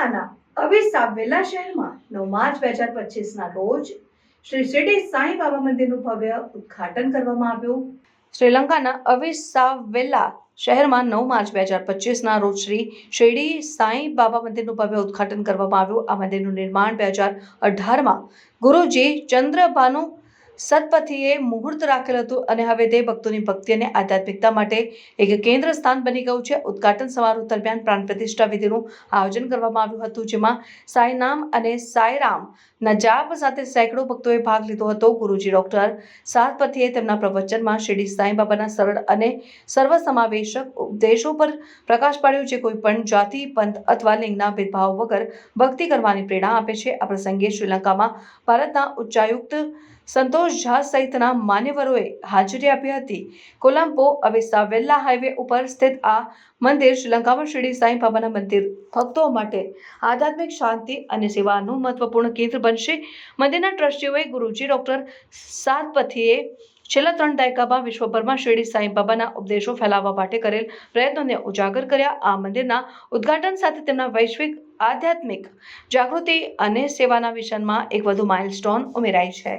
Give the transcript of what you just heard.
હવે સાવેલા શહેરમાં નવ માર્ચ બે હજાર પચીસના રોજ શ્રી શિરડી સાંઈ બાબા મંદિરનું ભવ્ય ઉદ્ઘાટન કરવામાં આવ્યું. શ્રીલંકાના અવિસાવેલા શહેરમાં નવ માર્ચ બે હજાર પચીસના રોજ શ્રી શિરડી સાંઈ બાબા મંદિરનું ભવ્ય ઉદ્ઘાટન કરવામાં આવ્યું. આ મંદિરનું નિર્માણ બે હજાર અઢારમાં ગુરુજી ચંદ્રભાનુ સતપથીએ મુહૂર્ત રાખેલું હતું અને હવે તે ભક્તોની ભક્તિ અને આધ્યાત્મિકતા માટે એક કેન્દ્ર સ્થાન બની ગયું છે. ઉદ્ઘાટન સમારોહ દરમિયાન પ્રાણ પ્રતિષ્ઠા વિધિનું આયોજન કરવામાં આવ્યું હતું, જેમાં સાંઈનામ અને સાંઈરામના જાપ સાથે સેંકડો ભક્તોએ ભાગ લીધો હતો. ગુરુજી ડોક્ટર સાતપથીએ તેમના પ્રવચનમાં શિરડી સાંઈ બાબાના સરળ અને સર્વસમાવેશક ઉપદેશો પર પ્રકાશ પાડ્યો, જે કોઈ પણ જાતિ, પંથ અથવા લિંગના ભેદભાવ વગર ભક્તિ કરવાની પ્રેરણા આપે છે. આ પ્રસંગે શ્રીલંકામાં ભારતના ઉચ્ચાયુક્ત સંતોષ ઝા સહિતના માન્યવરોએ હાજરી આપી હતી. કોલંબો અવિસા વેલ્લા હાઈવે ઉપર સ્થિત આ મંદિર શ્રીલંકામાં શિરડી સાંઈ બાબાના મંદિર ભક્તો માટે આધ્યાત્મિક શાંતિ અને સેવાનું મહત્વપૂર્ણ કેન્દ્ર બનશે. મંદિરના ટ્રસ્ટીઓએ ગુરુજી ડોક્ટર સાતપથીએ છેલ્લા ત્રણ દાયકામાં વિશ્વભરમાં શિરડી સાંઈ બાબાના ઉપદેશો ફેલાવવા માટે કરેલ પ્રયત્નોને ઉજાગર કર્યા. આ મંદિરના ઉદ્ઘાટન સાથે તેમના વૈશ્વિક, આધ્યાત્મિક જાગૃતિ અને સેવાના મિશનમાં એક વધુ માઇલસ્ટોન ઉમેરાય છે.